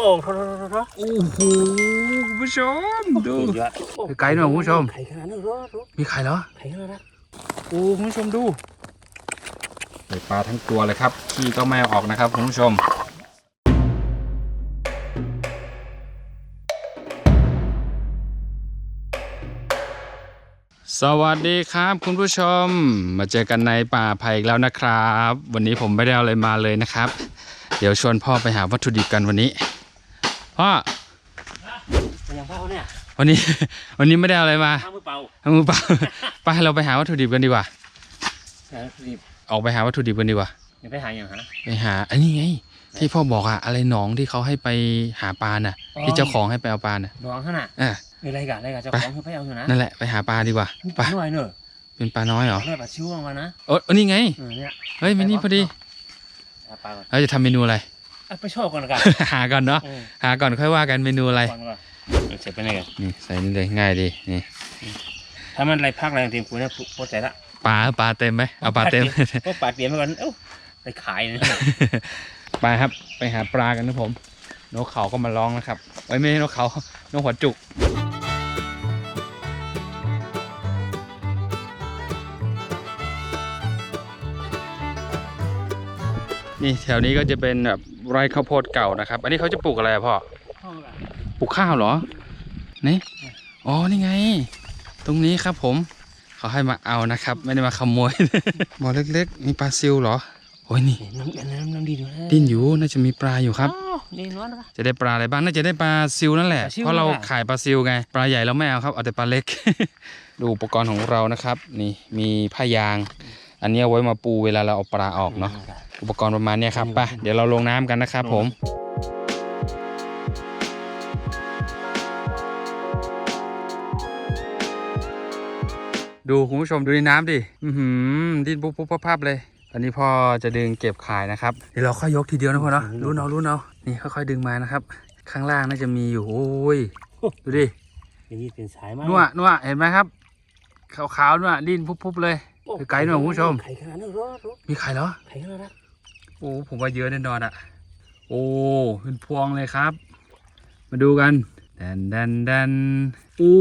โป่งโทษโทษโทษโทษโอ้โหคุณผู้ชมดูสุดยอดไกลหน่อยคุณผู้ชมไข่ขนาดนั้นเหรอโทษมีไข่เหรอไข่ขนาดนั้นโอ้คุณผู้ชมดูใส่ปลาทั้งตัวเลยครับขี้ก็ไม่เอาออกนะครับคุณผู้ชมสวัสดีครับคุณผู้ชมมาเจอกันในป่าไผ่อีกแล้วนะครับ วันนี้ผมไม่ได้เอาอะไรมาเลยนะครับ เดี๋ยวชวนพ่อไปหาวัตถุดิบกันวันนี้ พ่อมันยังเฝ้าเนี่ยวันนี้ วันนี้ไม่ได้เอาอะไรมาข้าวมือเปล่าเอามือเปล่าไปเราไปหาวัตถุดิบกันดีกว่าเออรีบออกไปหาวัตถุดิบกันดีกว่าเดี๋ยวไปหาอย่างฮะไปหาอันนี้ไงที่พ่อบอกอะอะไรหนองที่เขาให้ไปหาปลาน่ะอ๋อที่เจ้าของให้ไปเอาปลาน่ะน้องขนาดอะอะไรกันอะไรกันเจ้าไปของคือไปเอาอยู่นะนั่นแหละไปหาปลาดีกว่าไปหน่อยเนอะเป็นปลาน้อยเหรอหน่อยปลาชิวออกมานะโอ้นี่ไงเออเนี่ยเฮ้ยมินี่พอดีหาปลาก่อนเราจะทำเมนูอะไร อะไปชอบก่อนละกันหาก่อนเนาะเออหาก่อนค่อยว่ากันเมนูอะไรก่อนก่อนเออเสร็จไปไหนกันนี่ใส่นี่เลยง่ายดีนี่ถ้ามันอะไรพักอะไรเตรียมกูเนี่ยโคตรใจละปลาปลาเต็มไหมเอาปลาเต็มก็ปลาเตรียมไปก่อนเอ้าไปขายนะไปครับ ไปหาปลากันนะผมนกเขาก็มาร้องนะครับไว้ยไม่ใช่นกเขานกหัวจุกนี่แถวนี้ก็จะเป็นแบบ ไร่ข้าวโพดเก่านะครับ อันนี้เขาจะปลูกอะไรอะพ่อปลูกข้าวเหรอนี่อ๋อนี่ไง ตรงนี้ครับผมเขาให้มาเอานะครับ ไม่ได้มาขโมยบ่อเล็กๆ มีปลาซิวเหรอโอ้ยนี่น้ำน้ำน้ำดีด้วยดิ้นอยู่น่าจะมีปลาอยู่ครับอ๋อนี่นวลนะคะจะได้ปลาอะไรบ้างน่าจะได้ปลาซิวนั่นแหละปลาซิวเพราะเรานั่นแหละขายปลาซิวไงปลาใหญ่เราไม่เอาครับเอาแต่ปลาเล็ก ดูอุปกรณ์ของเรานะครับ นี่มีผ้ายาง อันนี้เอาไว้มาปูเวลาเราเอาปลาออกเนาะ อุปกรณ์ประมาณเนี้ยครับไปเดี๋ยวเราลงน้ำกันนะครับผม ดูคุณผู้ชมดูในน้ำดิ อือหือดิ้นปุ๊บปุ๊บปั๊บปั๊บเลยอันนี้พ่อจะดึงเก็บขายนะครับ เดี๋ยวเราค่อยยกทีเดียวนะพ่อเนาะรู้เนารู้เนานี่ค่อยๆดึงมานะครับ ข้างล่างน่าจะมีอยู่ โอ้ย ดูดิ อย่างนี้เป็นสายมากนัวนัวเห็นไหมครับ ขาวๆนัวดิ้นปุ๊บๆเลย ไกลหน่อยคุณผู้ชม ไข่ขนาดนั้นเหรอโทษมีไข่เหรอ ไข่ขนาดนั้น โอ้ผมว่าเยอะแน่นอนอะโอ้เป็นพวงเลยครับ มาดูกันแดนแดนแดนโอ้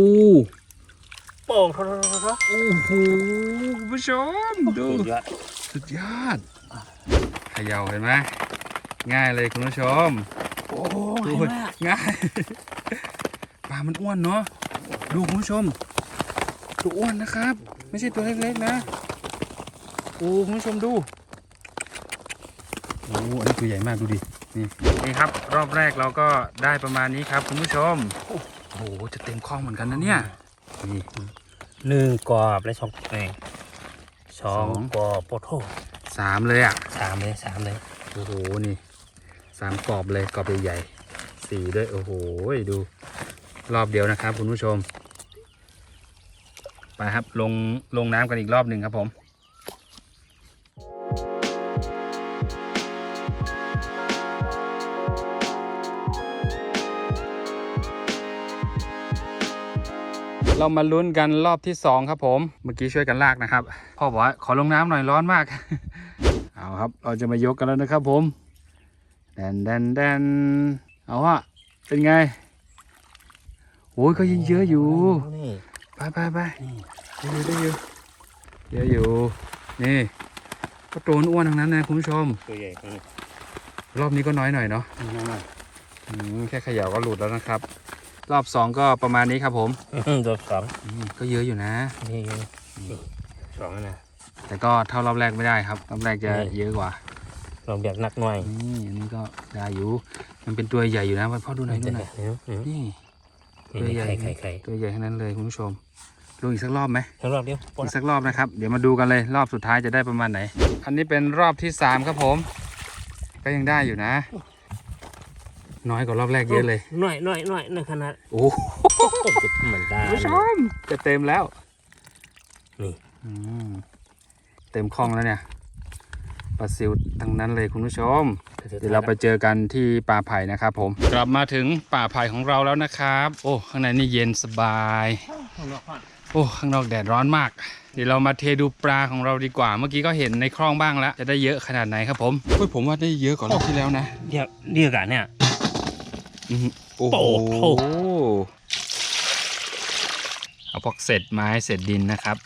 โป่งโทโทษโทษโทษโอ้โหคุณผู้ชมดูสุดยอดยอดเขย่าเห็นไหมง่ายเลยคุณผู้ชมโอ้ดูยง่ายปลามันอ้วนเนาะดูคุณผู้ชมตัวอ้วนนะครับ ไม่ใช่ตัวเล็กๆนะ โอ้คุณผู้ชมดู โอ้อันนี้ตัวใหญ่มากดูดินี่นี่ครับ รอบแรกเราก็ได้ประมาณนี้ครับ คุณผู้ชม โอ้โหจะเต็มคลองเหมือนกันนะเนี่ยนี่หนึ่งกรอบและสองเองสองสองกรอบโปโถสามเลยอะสามเลยสามเลยโอ้โหนี่สามกรอบเลยกรอบใหญ่ๆสี่ด้วยโอ้โหดูรอบเดียวนะครับ คุณผู้ชมไปครับลงลงน้ำกันอีกรอบหนึ่งครับผม เรามาลุ้นกันรอบที่สองครับผม เมื่อกี้ช่วยกันลากนะครับ พ่อบอกว่าขอลงน้ำหน่อยร้อนมาก เอาครับ เราจะมายกกันแล้วนะครับผมแดนแดนแดนเอาวะเป็นไงโอ้ยก็ยังเยอะอยู่นี่ไปไปไปนี่ได้อยู่ได้อยู่เยอะอยู่ นี่ก็ตัวอ้วนๆทั้งนั้นนะคุณผู้ชม ตัวใหญ่นี่รอบนี้ก็น้อยหน่อยเนาะนี่มาอืมแค่เขย่าก็หลุดแล้วนะครับ รอบสองก็ประมาณนี้ครับผมตัวสองอืมก็เยอะอยู่นะนี่สองนะแต่ก็เท่ารอบแรกไม่ได้ครับรอบแรกจะนี่เยอะกว่าลองแบบหนักหน่อยนี่อันนี้ก็ได้อยู่มันเป็นตัวใหญ่อยู่นะพ่อดูหน่อยดูหน่อยนี่นี่ไข่ไข่ไข่ตัวใหญ่ทั้งนั้นเลยคุณผู้ชมลงอีกสักรอบไหมทั้งรอบเดียวอีกสักรอบนะครับ เดี๋ยวมาดูกันเลยรอบสุดท้ายจะได้ประมาณไหน อันนี้เป็นรอบที่สามครับผม ก็ยังได้อยู่นะ น้อยกว่ารอบแรกเยอะเลยหน่อยหน่อยหน่อยในขนาดโอ้โหเหมือนได้คุณผู้ชมจะเต็มแล้วนี่อืมเต็มคลองแล้วเนี่ยปลาซิวทั้งนั้นเลยคุณผู้ชม เดี๋ยวเราไปเจอกันที่ป่าไผ่นะครับผม กลับมาถึงป่าไผ่ของเราแล้วนะครับ โอ้ ข้างในนี่เย็นสบายข้างนอกก่อนโอ้ ข้างนอกแดดร้อนมาก เดี๋ยวเรามาเทดูปลาของเราดีกว่า เมื่อกี้ก็เห็นในคลองบ้างแล้ว จะได้เยอะขนาดไหนครับผมเฮ้ยผมว่าได้เยอะกว่ารอบที่แล้วนะเดี๋ยวเดียวกันเนี่ยอื้อหือ โอ้โหโอ้โหเอาพวกเศษไม้เศษดินนะครับ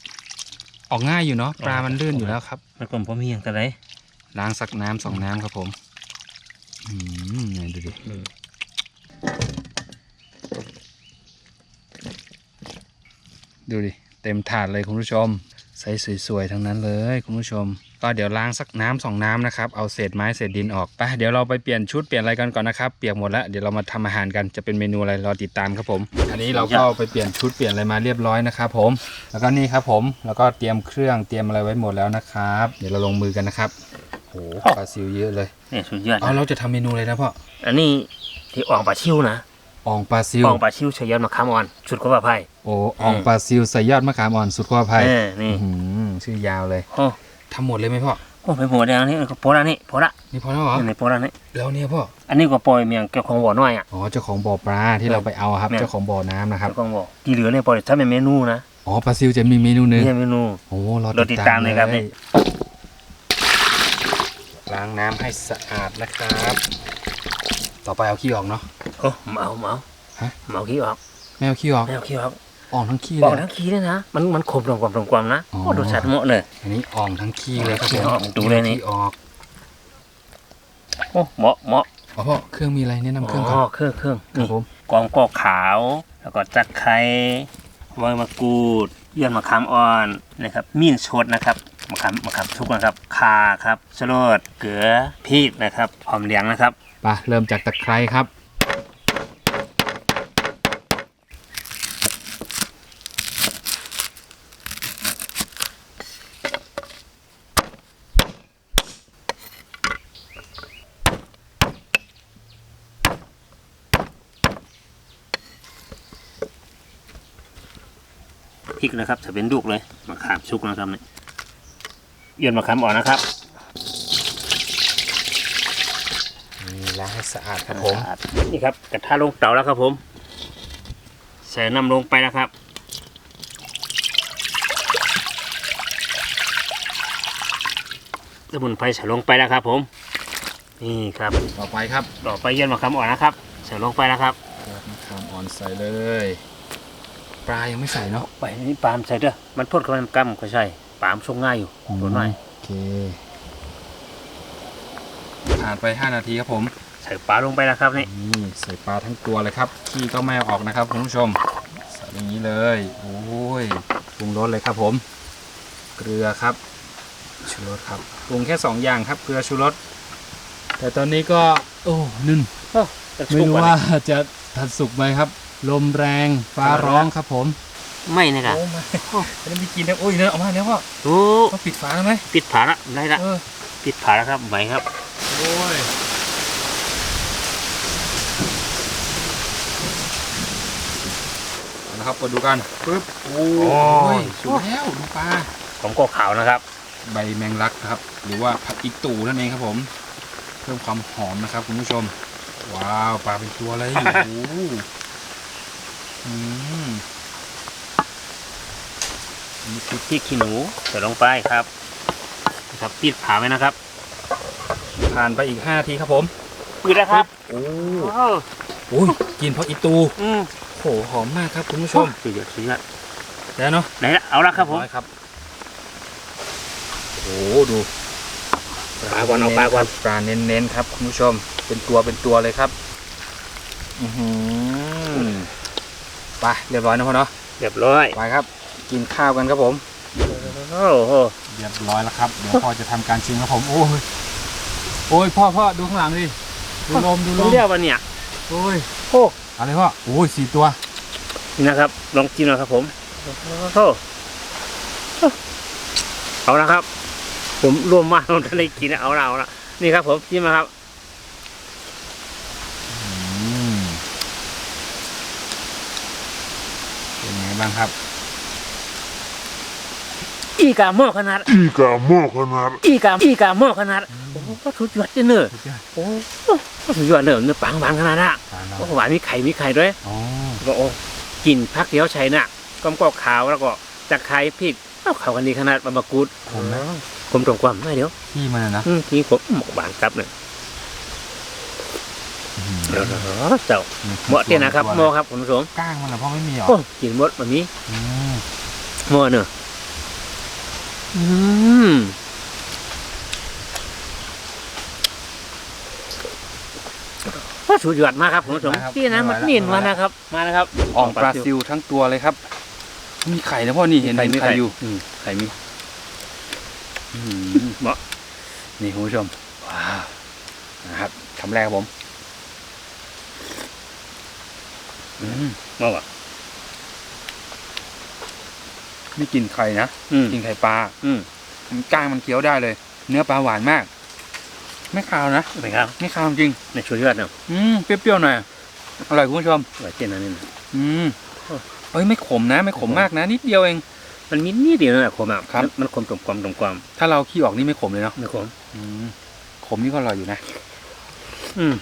ออกง่ายอยู่เนาะปลามันลื่นอยู่แล้วครับมันกลมผมมีอย่างแต่ไรล้างสักน้ำสองน้ำครับผมอืมเนี่ยดูดิดูดิ เต็มถาดเลยคุณผู้ชม ใสสวยๆทั้งนั้นเลยคุณผู้ชม ก็เดี๋ยวล้างสักน้ำสองน้ำนะครับ เอาเศษไม้เศษดินออกไปเดี๋ยวเราไปเปลี่ยนชุดเปลี่ยนอะไรกันก่อนนะครับ เปียกหมดแล้วเดี๋ยวเรามาทำอาหารกันจะเป็นเมนูอะไรรอติดตามครับผม อันนี้เราก็ไปเปลี่ยนชุดเปลี่ยนอะไรมาเรียบร้อยนะครับผม แล้วก็นี่ครับผมแล้วก็เตรียมเครื่องเตรียมอะไรไว้หมดแล้วนะครับ เดี๋ยวเราลงมือกันนะครับโอ้โหปลาซิวเยอะเลยเนี่ยสุดยอดเอาเราจะทำเมนูอะไรนะพ่ออันนี้ที่อ่องปลาชิวนะ อ่องปลาซิวอ่องปลาชิวใช้ยอดมะขามอ่อนชุดก็ว่าไพ่โอ้อ่องปลาซิวใส่ยอดมะขามอ่อนสุดขั้วไผ่เออนี่อื้อหือชื่อยาวเลยโอ้ทำหมดเลยไหมพ่อโอ้ไปหัวแดงนี่โพละนี่โพละนี่พอแล้วเหรอนี่โพละนี่แล้วเนี่ยพ่ออันนี้ก็ปล่อยเมียงเกี่ยวของบ่อน้อยอะอ๋อเจ้าของบ่อปลาที่เราไปเอาครับเนี่ยเจ้าของบ่อน้ำนะครับเกี่ยวของบ่อที่เหลือเนี่ยปล่อยถ้าเป็นเมนูนะอ๋อปลาซิวจะมีเมนูหนึงนี่เมนูโอ้รอรอติดตามเลยครับนี่ล้างน้ำให้สะอาดนะครับ ต่อไปเอาขี้ออกเนาะโอ้เมาเมาฮะเมาขี้ออกไม่เอาขี้ออกไม่เอาขี้ออกอ่องทั้งขี้บเลอกยทั้งขี้เลยนะ มันมันขมตรงความตรงความนะอ๋อโอ้รสชาติเหมาะเลย อันนี้อ่องทั้งขี้เลยครับขี้ผมออกดูเลยนี่ขี้ออกโอ้เหมาะเหมาะอ๋อพ่อเครื่องมีอะไรแนะนำเครื่องก่อ๋ออนเครื่องเครื่องครับนี่ผมกองกอกขาว แล้วก็จักไคร้ใบมะกรูดเยื่อมะขามอ่อนนะครับมีนชดนะครับมะขามมะขามทุกนะครับข่าครับชะโรดเกลือพริกนะครับหอมเหลียงนะครับ ไปเริ่มจากตะไคร้ครับ พริกนะครับจะเป็นลูกเลยมะขามชุกนะครับเนี่ยเยื่อมะขามอ่อนนะครับ นี่ล้างให้ สะอาดครับผมนี่ครับกระทะลงเตาแล้วครับผม ใส่น้ำลงไปนะครับ สมุนไพรใส่ลงไปแล้วครับผม นี่ครับต่อไปครับต่อไปเยื่อมะขามอ่อนนะครับ ใส่ลงไปแล้วครับมะขามอ่อนใส่เลย ปลายังไม่ใส่เนาะไปนี่ปาล์มใส่เด้อมันพ่นกับมันกำก็ใช่ปาล์มชงง่ายอยู่ตัวน้อยโอเคผ่านไป 5 นาทีครับผม ใส่ปลาลงไปแล้วครับนี่นี่ใส่ปลาทั้งตัวเลยครับขี้ก็ไม่เอาออกนะครับคุณผู้ชมใส่อย่างนี้เลยโอ้ยปรุงรสเลยครับผม เกลือครับ ชูรสครับปรุงแค่สองอย่างครับเกลือชูรสแต่ตอนนี้ก็ โอ้นึ่นจะไม่ชุบรู้ก่อนว่าจะทันสุกไหมครับ ลมแรงฟ้าร้องครับผมไม่นะครับโอ้ไม่จะมีกินนะโอ้ยเนี่ยออกมาแล้วพ่อโอ้ต้องปิดฝาแล้วไหมปิดผาละได้ละเออปิดผาแล้วครับไหมครับ โอ้ย เอาละครับมาดูกันปึ๊บโอ้ ยสุกแล้วดูปลาผมก็ขาวนะครับ ใบแมงลักนะครับ หรือว่าผักอีตูนั่นเองครับผม เพิ่มความหอมนะครับคุณผู้ชม ว้าวปลาเป็นตัวเลย โอ้โหอืมนี่คือพริกขี้หนูใส่ลงไปครับนะครับปิดผาไว้นะครับผ่านไปอีก5นาทีครับผม ปิดแล้วครับ โอ้โอ้โอ้ยกินเพราะอีตู อืม โหหอมมากครับคุณผู้ชชมมสุดยอดสุดยอดแล้วเนาะไหนละเอาละครับผมอยครับโอ้ดูปลาก่อนเอาปลาก่อนปลาเน้นๆครับคุณผู้ชม เป็นตัวเป็นตัวเลยครับอือหือไปเรียบร้อยนะพ่อเนาะเรียบร้อยไปครับ กินข้าวกันครับผมโอ้โหเรียบร้อยแล้วครับเดี๋ยวพ่อจะทำการชิมครับผมโอ้ยโอ้ยพ่อพ่อดูข้างหลังดิดูลมดูผลมมเรียกว่าเนี่ยโอ้ยโอ้ อะไรพ่อโอ้ยสี่ตัว นี่นะครับ ลองกินหนะครับผมโอ้โหเอาละครับ ผมรวมมากผมจะได้กินเอาละเอาละนี่ครับ ผมจิ้มนะครับอืมเป็นไงบ้างครับ อีกาหม้อขนาด Ica mojonar. อีกาอีกาหม้อขนาด โอ้โหก็สุดยอดเนอะสุดยอดโอ้โหก็สุดยอดเนอะเนื้อปังบางขนาดน่ะทานเราโอ้หวานมีไข่มีไข่ด้วยอ๋อก็โอ้กินพักเดียวใช้น่ะก้มกอกขาวแล้วก็จะไข่พริกเอ้าเข้ากันดีขนาดบะมะกรูดผมนะกลมตรงความไม่เดี๋ยวขี้มันอะนะอืมทีผมหมกบานครับเนี่ยอืเดี๋ยวๆเจ้าเหมาะเตี้ยนะครับหมอครับคุณผู้ชมก้างมันเหรอพ่อไม่มีหรอโอ้กินหมดแบบนี้ อืมหมอเนอะอืม สุดยอดมากครับคุณผู้ชมที่นะมันนิ่นมานะครับ มานะครับอ่องปลาซิวทั้งตัวเลยครับ มีไข่นะพ่อนี่เห็นไข่มีไข่ไข่อยู่อืมไข่มีอืมเหมาะนี่คุณผู้ชมว้าวนะครับคำแรกครับผมอืมเหมาะว่ะไม่กินไข่นะอืมกินไข่ปลา อืมมันก้างมันเคี้ยวได้เลย เนื้อปลาหวานมาก ไม่คาวนะเป็นครับไม่คาวจริงในสุดยอดเนาะอืมเปรี้ยวๆหน่อยอร่อยคุณผู้ชมไหวเต้นอันนี้นะอืมโอ้เอ้ยไม่ขมนะ ไม่ขมมากนะนิดเดียวเอง มันมีนิดเดียวนะขมอะครับมันมันขมกลมกลมกลมกลมถ้าเราขี้ออกนี่ไม่ขมเลยเนาะไม่ขมอืมขมนี่ก็อร่อยอยู่นะ อืม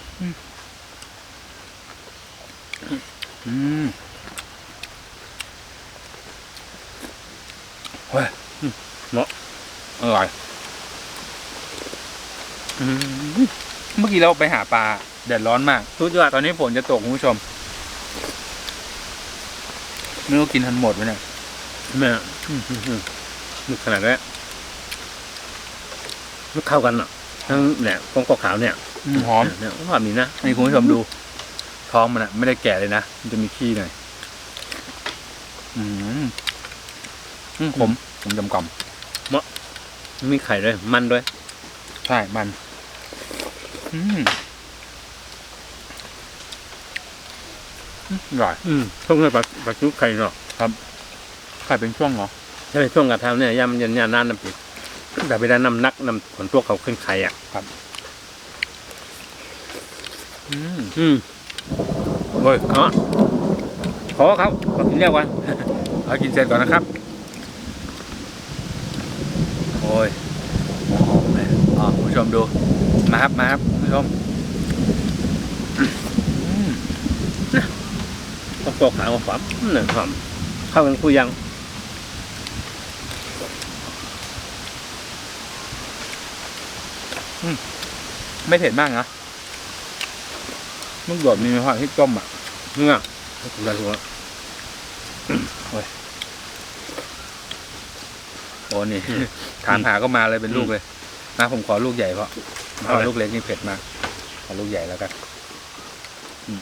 อืมเฮ้ยเหมาะอร่อยอืม เมื่อกี้เราไปหาปลาแดดร้อนมากสุดยอดตอนนี้ฝนจะตกคุณผู้ชมไม่รู้กินทันหมดไหมเนี่ยแม่อืมอืมอืมนึกขนาดนี้มันเข้ากันเนาะทั้งเนี่ยกองกขาวเนี่ยอืมหอมเนี่ยหอมนี่นะนี่คุณผู้ชมดู ท้องมันอะไม่ได้แก่เลยนะมันจะมีขี้หน่อยอืมอืมขมขมจำกำมีไข่ด้วย มันด้วย ใช่ มัน อืมอืมอร่อยอืมช่วงนี้ปลาปลาชุบไข่เนาะไข่เป็นช่วงเหรอถ้าเป็นช่วงกระทำเนี่ยยำยันยานานน้ำปิดแต่เวลาน้ำนักน้ำผลพวกเขาขึ้นไข่อะอืมอืมเฮ้ยเนาะขอครับขอกินเรียกวันเอากินเสร็จก่อนนะครับ โอ้ยหอมเลยอ๋อคุณผู้ ชมดู มาครับ มาครับคุณผู้ชมอืมกองกขาวหอมหนึ่งหอมเข้ากันคุยยังไม่เผ็ดมากนะลูกโดดมีไหมพ่อที่ต้มอะเนี่ยคุณได้รู้ว่าโอ้นี่ถามหาก็มาเลยเป็นลูกเลย นะผมขอลูกใหญ่เพราะเอาลูกเล็กนี่เผ็ดมากขอลูกใหญ่แล้วกันอืม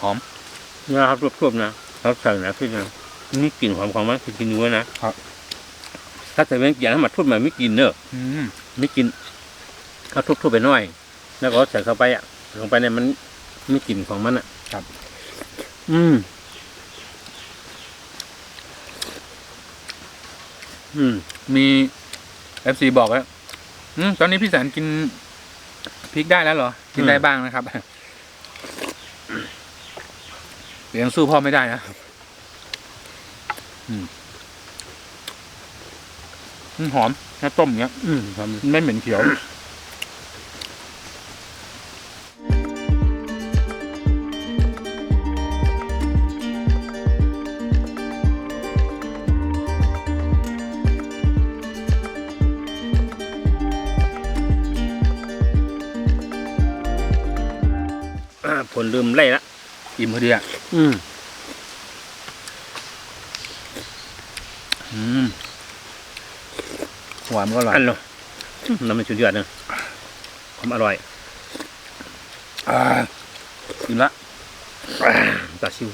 หอมเนี่ยครับรวบๆนะครับใส่นะพี่นะนี่กลิ่นหอมของมันคือกินเนื้อนะครับถ้าใส่เป็นอย่างนั้นมาทุบมาไม่กินเนอะอืมไม่กินเขาทุบๆไปหน่อย แล้วก็ใส่เข้าไปอะลงไปเนี่ยมันไม่กลิ่นของมันอะ ครับ อืม อืม มีเอฟซีบอกว่า อืมตอนนี้พี่แสนกินพริกได้แล้วเหรอ กินได้บ้างนะครับแต่ยังสู้พ่อไม่ได้นะอืมอืมหอมน้ำต้มอย่างเงี้ย อืมครับไม่เหม็นเขียว อ่าผลลืมไล่ละ อิ่มพอดีอะอืมอืมหวานก็อร่อยอันเนาะน้ำมันชุดยอดนะความอร่อยอ่าอิ่มละปลาซิว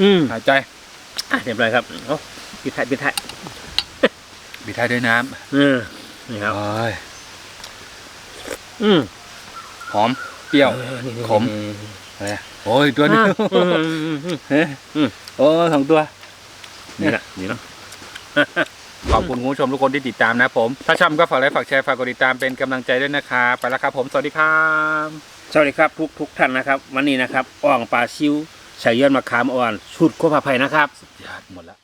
อืมหายใจอะเรียบร้อยครับโอ้ปิดท้ายปิดท้ายบีท้ายด้วยน้เออนี่คำรับโอ้ยอืมหอมเปรี้ยวเออนี่ๆๆขมอะไรอะโอ้ยตัวนึงอะอืมอืมอืมเฮ้ยอืมโอ้สองตัว นี่แหละนี่เนาะขอบคุณคุณผู้ชมทุกคนที่ติดตามนะผม ถ้าชอบก็ฝากไลค์ฝากแชร์ฝากกดติดตามเป็นกำลังใจด้วยนะครับไปแล้วครับผมสวัสดีครับสวัสดีครับทุกทุกท่านนะครับ วันนี้นะครับอ่องปลาซิวใส่ยอดมะขามอ่อนสูตรโคพาไผ่นะครับยอดหมดละ